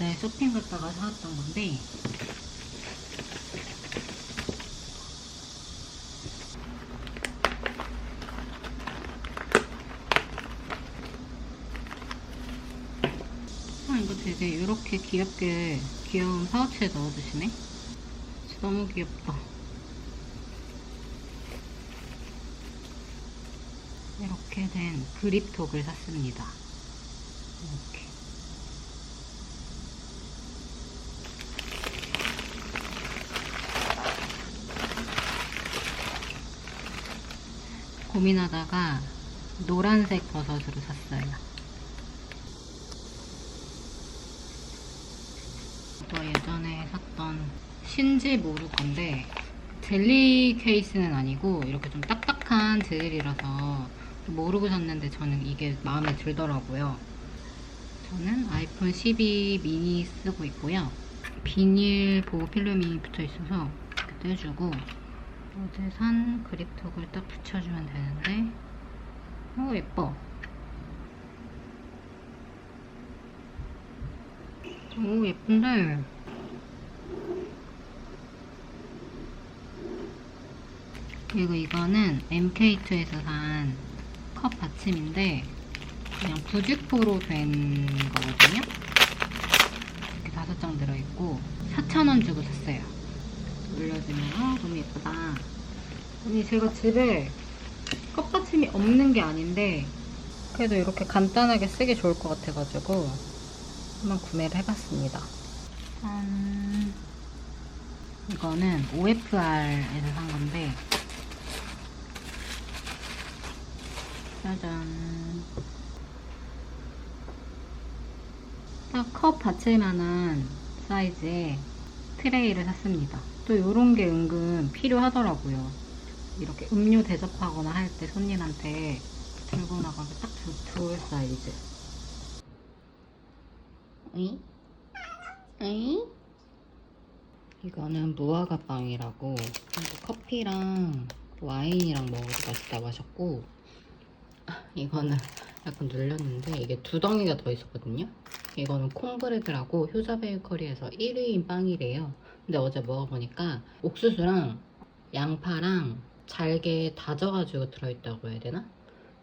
어제 쇼핑 갔다가 사왔던 건데. 아 이거 되게 이렇게 귀엽게 귀여운 파우치에 넣어주시네. 너무 귀엽다. 이렇게 된 그립톡을 샀습니다. 이렇게 고민하다가 노란색 버섯으로 샀어요. 이거 예전에 샀던 신지 모루 건데 젤리 케이스는 아니고 이렇게 좀 딱딱한 젤리라서 모르고 샀는데 저는 이게 마음에 들더라고요. 저는 아이폰 12 미니 쓰고 있고요. 비닐 보호 필름이 붙어 있어서 이렇게 떼주고 어제 산 그립톡을 딱 붙여주면 되는데. 오 예뻐. 오 예쁜데. 그리고 이거는 MK2에서 산 컵 받침인데 그냥 부직포로 된 거거든요. 이렇게 다섯 장 들어있고 4,000원 주고 샀어요 올려주면 아 너무 예쁘다. 아니 제가 집에 컵받침이 없는 게 아닌데 그래도 이렇게 간단하게 쓰기 좋을 것 같아가지고 한번 구매를 해봤습니다. 짠. 이거는 OFR에서 산 건데 짜잔. 딱 컵 받칠만한 사이즈의 트레이를 샀습니다. 또 이런 게 은근 필요하더라고요. 이렇게 음료 대접하거나 할 때 손님한테 들고 나가기 딱 좋, 좋을 사이즈. 에이? 에이? 이거는 무화과 빵이라고 커피랑 와인이랑 먹어도 맛있다고 하셨고 아, 이거는 약간 눌렸는데 이게 두 덩이가 더 있었거든요. 이거는 콩브레드라고 효자 베이커리에서 1위인 빵이래요. 근데 어제 먹어보니까 옥수수랑 양파랑 잘게 다져가지고 들어있다고 해야 되나?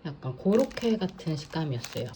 약간 고로케 같은 식감이었어요.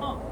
음,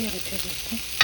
이거를 되게